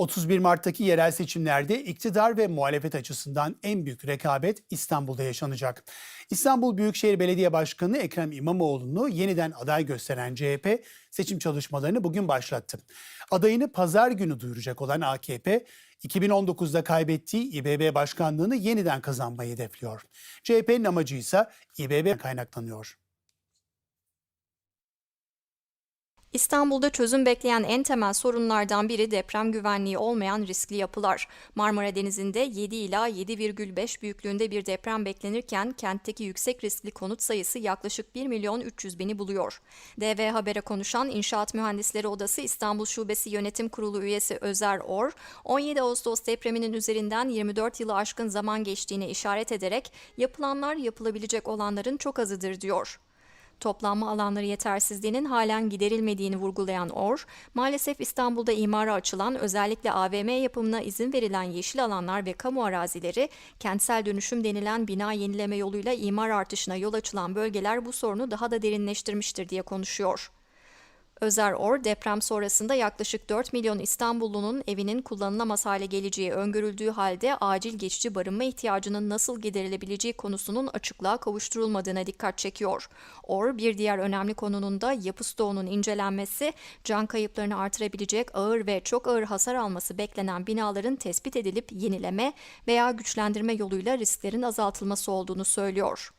31 Mart'taki yerel seçimlerde iktidar ve muhalefet açısından en büyük rekabet İstanbul'da yaşanacak. İstanbul Büyükşehir Belediye Başkanı Ekrem İmamoğlu'nu yeniden aday gösteren CHP seçim çalışmalarını bugün başlattı. Adayını pazar günü duyuracak olan AKP, 2019'da kaybettiği İBB başkanlığını yeniden kazanmayı hedefliyor. CHP'nin amacı ise İBB kaynaklanıyor. İstanbul'da çözüm bekleyen en temel sorunlardan biri deprem güvenliği olmayan riskli yapılar. Marmara Denizi'nde 7 ila 7,5 büyüklüğünde bir deprem beklenirken kentteki yüksek riskli konut sayısı yaklaşık 1 milyon 300 bini buluyor. DV Haber'e konuşan İnşaat Mühendisleri Odası İstanbul Şubesi Yönetim Kurulu üyesi Özer Or, 17 Ağustos depreminin üzerinden 24 yılı aşkın zaman geçtiğine işaret ederek yapılanlar yapılabilecek olanların çok azıdır diyor. Toplanma alanları yetersizliğinin halen giderilmediğini vurgulayan Or, maalesef İstanbul'da imara açılan özellikle AVM yapımına izin verilen yeşil alanlar ve kamu arazileri, kentsel dönüşüm denilen bina yenileme yoluyla imar artışına yol açılan bölgeler bu sorunu daha da derinleştirmiştir diye konuşuyor. Özer Or, deprem sonrasında yaklaşık 4 milyon İstanbullunun evinin kullanılamaz hale geleceği öngörüldüğü halde acil geçici barınma ihtiyacının nasıl giderilebileceği konusunun açıklığa kavuşturulmadığına dikkat çekiyor. Or, bir diğer önemli konunun da yapı stoğunun incelenmesi, can kayıplarını artırabilecek ağır ve çok ağır hasar alması beklenen binaların tespit edilip yenileme veya güçlendirme yoluyla risklerin azaltılması olduğunu söylüyor.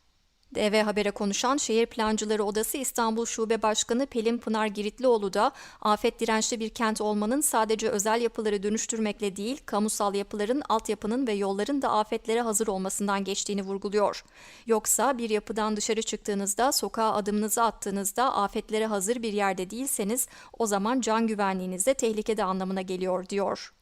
DV Haber'e konuşan Şehir Plancıları Odası İstanbul Şube Başkanı Pelin Pınar Giritlioğlu da afet dirençli bir kent olmanın sadece özel yapıları dönüştürmekle değil, kamusal yapıların, altyapının ve yolların da afetlere hazır olmasından geçtiğini vurguluyor. Yoksa bir yapıdan dışarı çıktığınızda, sokağa adımınızı attığınızda afetlere hazır bir yerde değilseniz o zaman can güvenliğiniz de tehlikede anlamına geliyor diyor.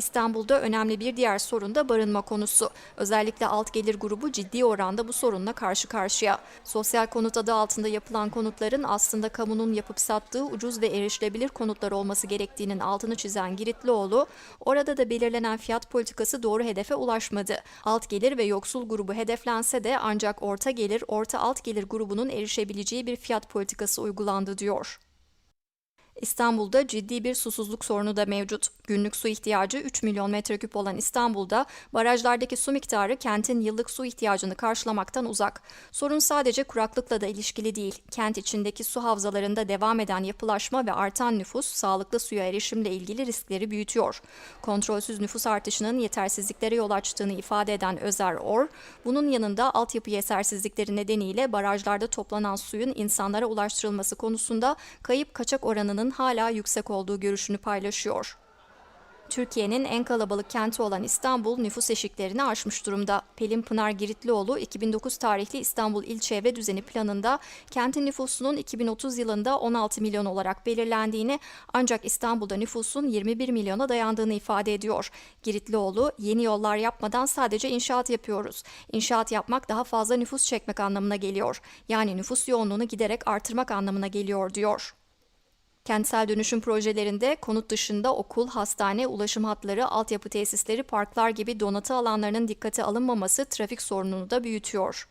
İstanbul'da önemli bir diğer sorun da barınma konusu. Özellikle alt gelir grubu ciddi oranda bu sorunla karşı karşıya. Sosyal konut adı altında yapılan konutların aslında kamunun yapıp sattığı ucuz ve erişilebilir konutlar olması gerektiğinin altını çizen Giritlioğlu, orada da belirlenen fiyat politikası doğru hedefe ulaşmadı. Alt gelir ve yoksul grubu hedeflense de ancak orta gelir, orta alt gelir grubunun erişebileceği bir fiyat politikası uygulandı diyor. İstanbul'da ciddi bir susuzluk sorunu da mevcut. Günlük su ihtiyacı 3 milyon metreküp olan İstanbul'da barajlardaki su miktarı kentin yıllık su ihtiyacını karşılamaktan uzak. Sorun sadece kuraklıkla da ilişkili değil. Kent içindeki su havzalarında devam eden yapılaşma ve artan nüfus sağlıklı suya erişimle ilgili riskleri büyütüyor. Kontrolsüz nüfus artışının yetersizliklere yol açtığını ifade eden Özer Or, bunun yanında altyapı yetersizlikleri nedeniyle barajlarda toplanan suyun insanlara ulaştırılması konusunda kayıp kaçak oranının hala yüksek olduğu görüşünü paylaşıyor. Türkiye'nin en kalabalık kenti olan İstanbul nüfus eşiklerini aşmış durumda. Pelin Pınar Giritlioğlu 2009 tarihli İstanbul İl Çevre Düzeni planında kentin nüfusunun 2030 yılında 16 milyon olarak belirlendiğini ancak İstanbul'da nüfusun 21 milyona dayandığını ifade ediyor. Giritlioğlu yeni yollar yapmadan sadece inşaat yapıyoruz. İnşaat yapmak daha fazla nüfus çekmek anlamına geliyor. Yani nüfus yoğunluğunu giderek artırmak anlamına geliyor diyor. Kentsel dönüşüm projelerinde konut dışında okul, hastane, ulaşım hatları, altyapı tesisleri, parklar gibi donatı alanlarının dikkate alınmaması trafik sorununu da büyütüyor.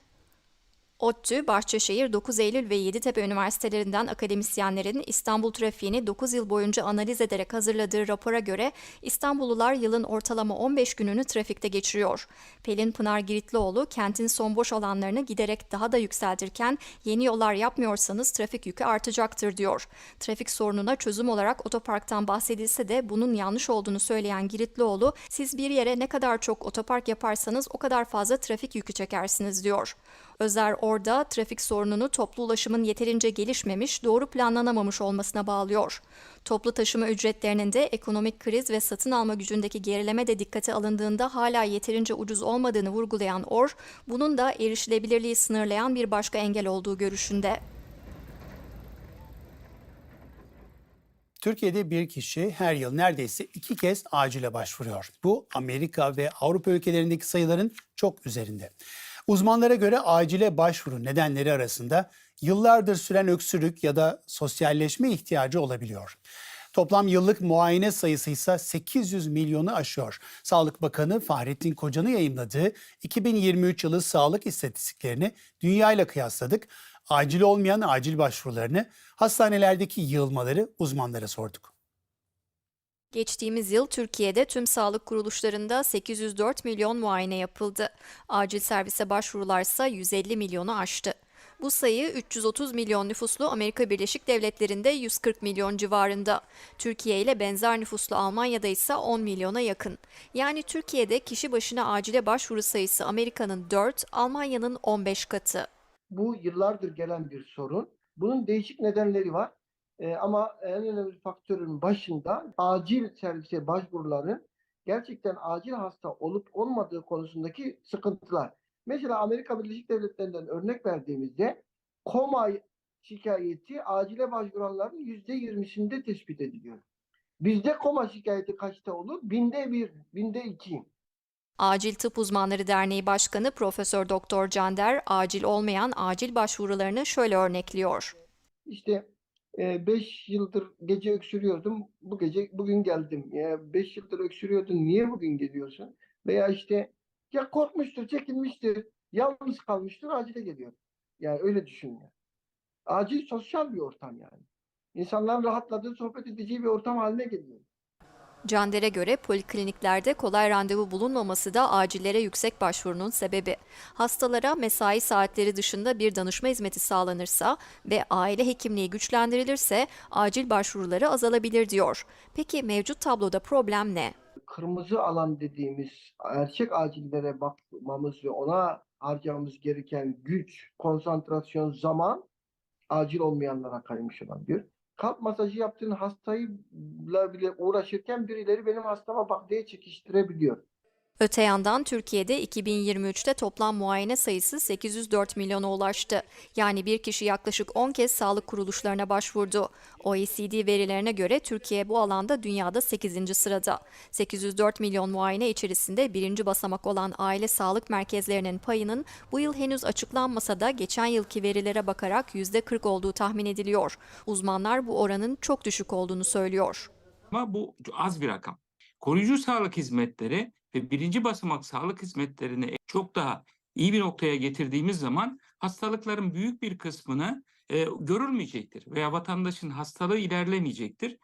ODTÜ, Bahçeşehir, 9 Eylül ve Yeditepe Üniversitelerinden akademisyenlerin İstanbul trafiğini 9 yıl boyunca analiz ederek hazırladığı rapora göre İstanbullular yılın ortalama 15 gününü trafikte geçiriyor. Pelin Pınar Giritlioğlu kentin son boş alanlarını giderek daha da yükseltirken yeni yollar yapmıyorsanız trafik yükü artacaktır diyor. Trafik sorununa çözüm olarak otoparktan bahsedilse de bunun yanlış olduğunu söyleyen Giritlioğlu, siz bir yere ne kadar çok otopark yaparsanız o kadar fazla trafik yükü çekersiniz diyor. Özer orada trafik sorununu toplu ulaşımın yeterince gelişmemiş, doğru planlanamamış olmasına bağlıyor. Toplu taşıma ücretlerinin de ekonomik kriz ve satın alma gücündeki gerileme de dikkate alındığında hala yeterince ucuz olmadığını vurgulayan Or, bunun da erişilebilirliği sınırlayan bir başka engel olduğu görüşünde. Türkiye'de bir kişi her yıl neredeyse iki kez acile başvuruyor. Bu Amerika ve Avrupa ülkelerindeki sayıların çok üzerinde. Uzmanlara göre acile başvuru nedenleri arasında yıllardır süren öksürük ya da sosyalleşme ihtiyacı olabiliyor. Toplam yıllık muayene sayısı ise 800 milyonu aşıyor. Sağlık Bakanı Fahrettin Koca'nın yayımladığı 2023 yılı sağlık istatistiklerini dünya ile kıyasladık. Acil olmayan acil başvurularını, hastanelerdeki yığılmaları uzmanlara sorduk. Geçtiğimiz yıl Türkiye'de tüm sağlık kuruluşlarında 804 milyon muayene yapıldı. Acil servise başvurularsa 150 milyonu aştı. Bu sayı 330 milyon nüfuslu Amerika Birleşik Devletleri'nde 140 milyon civarında. Türkiye ile benzer nüfuslu Almanya'da ise 10 milyona yakın. Yani Türkiye'de kişi başına acile başvuru sayısı Amerika'nın 4, Almanya'nın 15 katı. Bu yıllardır gelen bir sorun. Bunun değişik nedenleri var. Ee, ama en önemli faktörün başında acil servise başvuruların gerçekten acil hasta olup olmadığı konusundaki sıkıntılar. Mesela Amerika Birleşik Devletleri'nden örnek verdiğimizde koma şikayeti acile başvuranların yüzde yirmisinde tespit ediliyor. Bizde koma şikayeti kaçta olur? Binde bir, binde iki. Acil Tıp Uzmanları Derneği Başkanı Profesör Doktor Cander, acil olmayan acil başvurularını şöyle örnekliyor. İşte 5 yıldır gece öksürüyordum. Bu gece bugün geldim. Ya 5 yıldır öksürüyordun. Niye bugün geliyorsun? Veya işte ya korkmuştur, çekinmiştir, yalnız kalmıştır, acile geliyor. Yani öyle düşünüyor. Acil sosyal bir ortam yani. İnsanların rahatladığı, sohbet edeceği bir ortam haline geliyor. Cander'e göre polikliniklerde kolay randevu bulunmaması da acillere yüksek başvurunun sebebi. Hastalara mesai saatleri dışında bir danışma hizmeti sağlanırsa ve aile hekimliği güçlendirilirse acil başvuruları azalabilir diyor. Peki mevcut tabloda problem ne? Kırmızı alan dediğimiz gerçek acillere bakmamız ve ona harcamamız gereken güç, konsantrasyon, zaman acil olmayanlara kaymış olabilir. Kalp masajı yaptığın hastayla bile uğraşırken birileri benim hastama bak diye çekiştirebiliyor. Öte yandan Türkiye'de 2023'te toplam muayene sayısı 804 milyona ulaştı. Yani bir kişi yaklaşık 10 kez sağlık kuruluşlarına başvurdu. OECD verilerine göre Türkiye bu alanda dünyada 8. sırada. 804 milyon muayene içerisinde birinci basamak olan aile sağlık merkezlerinin payının bu yıl henüz açıklanmasa da geçen yılki verilere bakarak %40 olduğu tahmin ediliyor. Uzmanlar bu oranın çok düşük olduğunu söylüyor. Ama bu az bir rakam. Koruyucu sağlık hizmetleri ve birinci basamak sağlık hizmetlerini çok daha iyi bir noktaya getirdiğimiz zaman hastalıkların büyük bir kısmını e, görülmeyecektir veya vatandaşın hastalığı ilerlemeyecektir.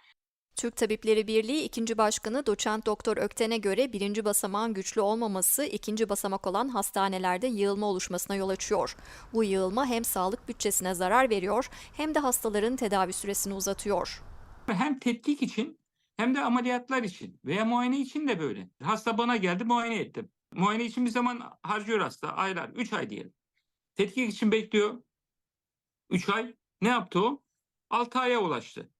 Türk Tabipleri Birliği 2. Başkanı Doçent Doktor Ökten'e göre birinci basamağın güçlü olmaması ikinci basamak olan hastanelerde yığılma oluşmasına yol açıyor. Bu yığılma hem sağlık bütçesine zarar veriyor hem de hastaların tedavi süresini uzatıyor. Hem tetkik için hem de ameliyatlar için veya muayene için de böyle. Hasta bana geldi muayene ettim. Muayene için bir zaman harcıyor hasta aylar 3 ay diyelim. Tetkik için bekliyor 3 ay. Ne yaptı o? 6 aya ulaştı.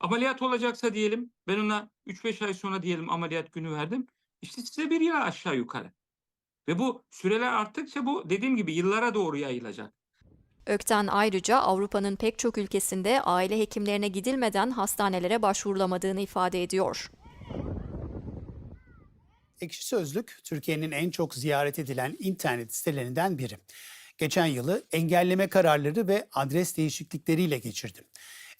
Ameliyat olacaksa diyelim ben ona 3-5 ay sonra diyelim ameliyat günü verdim. İşte size bir yıl aşağı yukarı. Ve bu süreler arttıkça bu dediğim gibi yıllara doğru yayılacak. Ökten ayrıca Avrupa'nın pek çok ülkesinde aile hekimlerine gidilmeden hastanelere başvurulamadığını ifade ediyor. Ekşi Sözlük Türkiye'nin en çok ziyaret edilen internet sitelerinden biri. Geçen yılı engelleme kararları ve adres değişiklikleriyle geçirdi.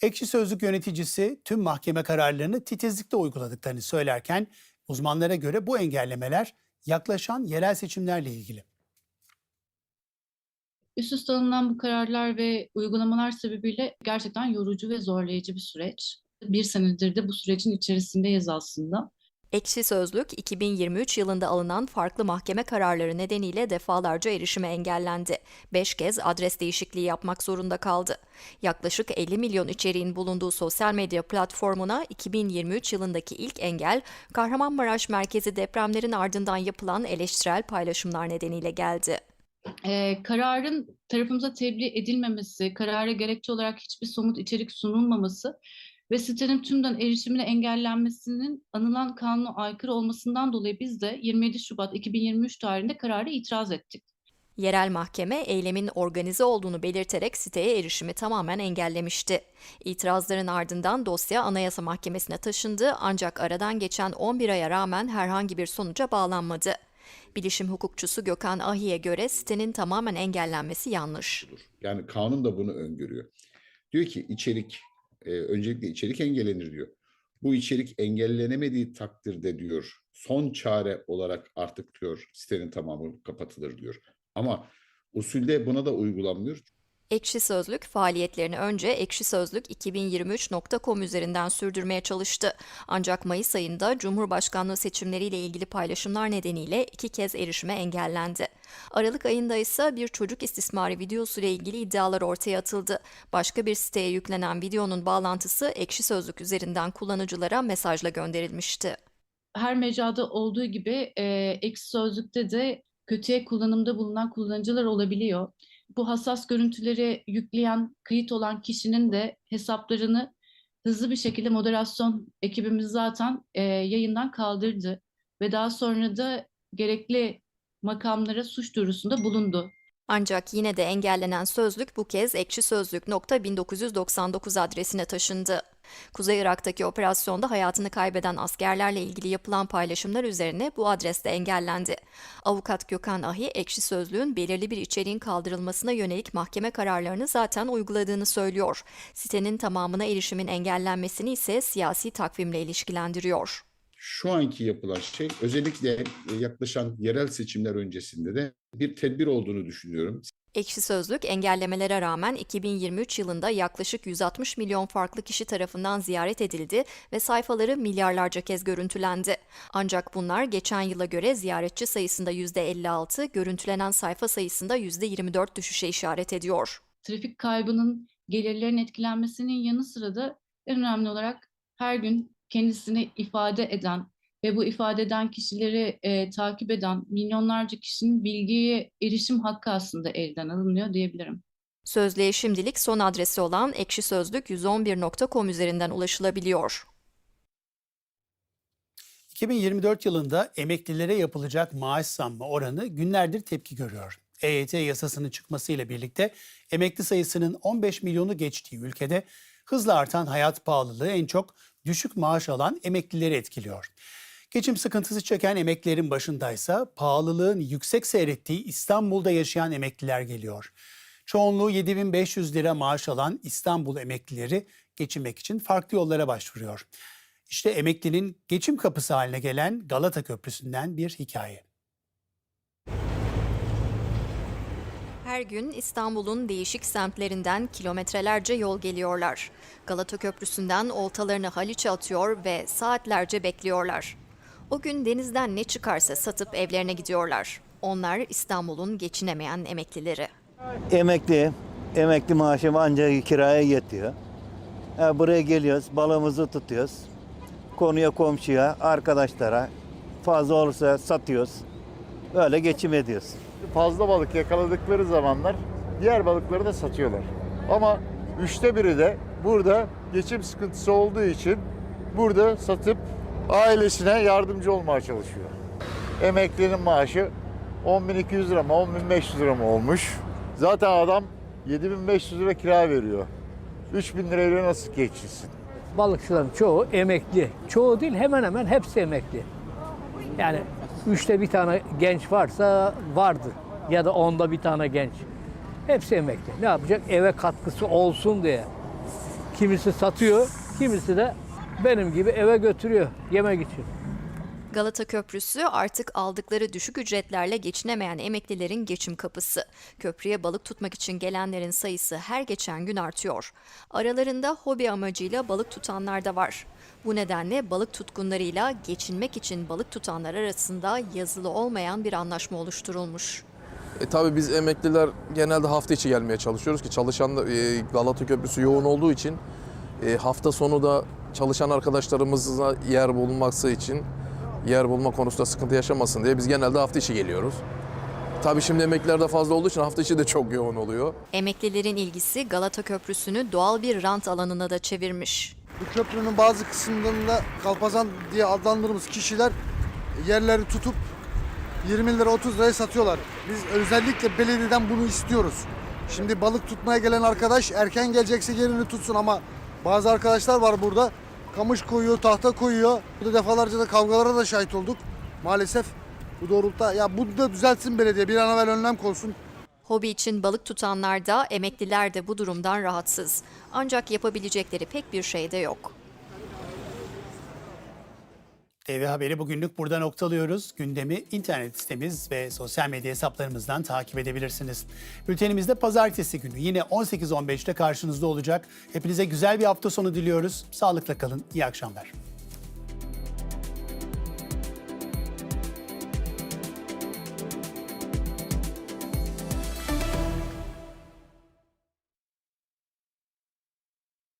Ekşi Sözlük yöneticisi tüm mahkeme kararlarını titizlikle uyguladıklarını söylerken uzmanlara göre bu engellemeler yaklaşan yerel seçimlerle ilgili. Üst üste alınan bu kararlar ve uygulamalar sebebiyle gerçekten yorucu ve zorlayıcı bir süreç. Bir senedir de bu sürecin içerisindeyiz aslında. Ekşi Sözlük 2023 yılında alınan farklı mahkeme kararları nedeniyle defalarca erişime engellendi. 5 kez adres değişikliği yapmak zorunda kaldı. Yaklaşık 50 milyon içeriğin bulunduğu sosyal medya platformuna 2023 yılındaki ilk engel Kahramanmaraş merkezi depremlerin ardından yapılan eleştirel paylaşımlar nedeniyle geldi. Ee, kararın tarafımıza tebliğ edilmemesi, karara gerekçe olarak hiçbir somut içerik sunulmaması ve sitenin tümden erişimine engellenmesinin anılan kanuna aykırı olmasından dolayı biz de 27 Şubat 2023 tarihinde kararı itiraz ettik. Yerel mahkeme eylemin organize olduğunu belirterek siteye erişimi tamamen engellemişti. İtirazların ardından dosya Anayasa Mahkemesi'ne taşındı ancak aradan geçen 11 aya rağmen herhangi bir sonuca bağlanmadı. Bilişim hukukçusu Gökhan Ahi'ye göre sitenin tamamen engellenmesi yanlış. Yani kanun da bunu öngörüyor. Diyor ki içerik, e, öncelikle içerik engellenir diyor. Bu içerik engellenemediği takdirde diyor son çare olarak artık diyor sitenin tamamı kapatılır diyor. Ama usulde buna da uygulanmıyor. Ekşi Sözlük faaliyetlerini önce ekşisözlük2023.com üzerinden sürdürmeye çalıştı. Ancak Mayıs ayında Cumhurbaşkanlığı seçimleriyle ilgili paylaşımlar nedeniyle iki kez erişime engellendi. Aralık ayında ise bir çocuk istismarı videosu ile ilgili iddialar ortaya atıldı. Başka bir siteye yüklenen videonun bağlantısı Ekşi Sözlük üzerinden kullanıcılara mesajla gönderilmişti. Her mecrada olduğu gibi e, Ekşi Sözlük'te de kötüye kullanımda bulunan kullanıcılar olabiliyor. Bu hassas görüntüleri yükleyen, kayıt olan kişinin de hesaplarını hızlı bir şekilde moderasyon ekibimiz zaten e, yayından kaldırdı ve daha sonra da gerekli makamlara suç duyurusunda bulundu. Ancak yine de engellenen sözlük bu kez ekşisözlük.1999 adresine taşındı. Kuzey Irak'taki operasyonda hayatını kaybeden askerlerle ilgili yapılan paylaşımlar üzerine bu adres de engellendi. Avukat Gökhan Ahi, Ekşi Sözlüğün belirli bir içeriğin kaldırılmasına yönelik mahkeme kararlarını zaten uyguladığını söylüyor. Sitenin tamamına erişimin engellenmesini ise siyasi takvimle ilişkilendiriyor. Şu anki yapılan şey özellikle e, yaklaşan yerel seçimler öncesinde de bir tedbir olduğunu düşünüyorum. Ekşi Sözlük engellemelere rağmen 2023 yılında yaklaşık 160 milyon farklı kişi tarafından ziyaret edildi ve sayfaları milyarlarca kez görüntülendi. Ancak bunlar geçen yıla göre ziyaretçi sayısında %56, görüntülenen sayfa sayısında %24 düşüşe işaret ediyor. Trafik kaybının gelirlerin etkilenmesinin yanı sıra da en önemli olarak her gün kendisini ifade eden ve bu ifade eden kişileri e, takip eden milyonlarca kişinin bilgiye erişim hakkı aslında elden alınıyor diyebilirim. Sözlüğe şimdilik son adresi olan ekşisözlük111.com üzerinden ulaşılabiliyor. 2024 yılında emeklilere yapılacak maaş zammı oranı günlerdir tepki görüyor. EYT yasasının çıkmasıyla birlikte emekli sayısının 15 milyonu geçtiği ülkede hızla artan hayat pahalılığı en çok düşük maaş alan emeklileri etkiliyor. Geçim sıkıntısı çeken emeklilerin başındaysa pahalılığın yüksek seyrettiği İstanbul'da yaşayan emekliler geliyor. Çoğunluğu 7500 lira maaş alan İstanbul emeklileri geçinmek için farklı yollara başvuruyor. İşte emeklinin geçim kapısı haline gelen Galata Köprüsü'nden bir hikaye. Her gün İstanbul'un değişik semtlerinden kilometrelerce yol geliyorlar. Galata Köprüsü'nden oltalarını Haliç'e atıyor ve saatlerce bekliyorlar. O gün denizden ne çıkarsa satıp evlerine gidiyorlar. Onlar İstanbul'un geçinemeyen emeklileri. Emekli, emekli maaşım ancak kiraya yetiyor. Ha, buraya geliyoruz, balığımızı tutuyoruz. Konuya, komşuya, arkadaşlara fazla olursa satıyoruz. Böyle geçim ediyoruz. fazla balık yakaladıkları zamanlar diğer balıkları da satıyorlar. Ama üçte biri de burada geçim sıkıntısı olduğu için burada satıp ailesine yardımcı olmaya çalışıyor. Emeklinin maaşı 10.200 lira mı 10.500 lira mı olmuş. Zaten adam 7.500 lira kira veriyor. 3.000 lirayla nasıl geçilsin? balıkçıların çoğu emekli. Çoğu değil hemen hemen hepsi emekli. Yani üçte bir tane genç varsa vardır. Ya da onda bir tane genç. Hepsi emekli. Ne yapacak? Eve katkısı olsun diye. Kimisi satıyor, kimisi de benim gibi eve götürüyor yemek için. Galata Köprüsü artık aldıkları düşük ücretlerle geçinemeyen emeklilerin geçim kapısı. Köprüye balık tutmak için gelenlerin sayısı her geçen gün artıyor. Aralarında hobi amacıyla balık tutanlar da var. Bu nedenle balık tutkunlarıyla geçinmek için balık tutanlar arasında yazılı olmayan bir anlaşma oluşturulmuş. E, tabii biz emekliler genelde hafta içi gelmeye çalışıyoruz ki çalışan da, e, Galata Köprüsü yoğun olduğu için e, hafta sonu da çalışan arkadaşlarımızla yer bulunması için yer bulma konusunda sıkıntı yaşamasın diye biz genelde hafta içi geliyoruz. Tabii şimdi emekliler de fazla olduğu için hafta içi de çok yoğun oluyor. Emeklilerin ilgisi Galata Köprüsü'nü doğal bir rant alanına da çevirmiş. Bu köprünün bazı kısımlarında kalpazan diye adlandırdığımız kişiler yerleri tutup 20 lira 30 liraya satıyorlar. Biz özellikle belediyeden bunu istiyoruz. Şimdi balık tutmaya gelen arkadaş erken gelecekse yerini tutsun ama bazı arkadaşlar var burada kamış koyuyor, tahta koyuyor. Burada defalarca da kavgalara da şahit olduk. Maalesef bu doğrultuda ya bunu da düzeltsin belediye bir an evvel önlem konsun. Hobi için balık tutanlar da emekliler de bu durumdan rahatsız. Ancak yapabilecekleri pek bir şey de yok. TV Haberi bugünlük burada noktalıyoruz. Gündemi internet sitemiz ve sosyal medya hesaplarımızdan takip edebilirsiniz. Bültenimizde pazartesi günü yine 18.15'te karşınızda olacak. Hepinize güzel bir hafta sonu diliyoruz. Sağlıkla kalın, iyi akşamlar.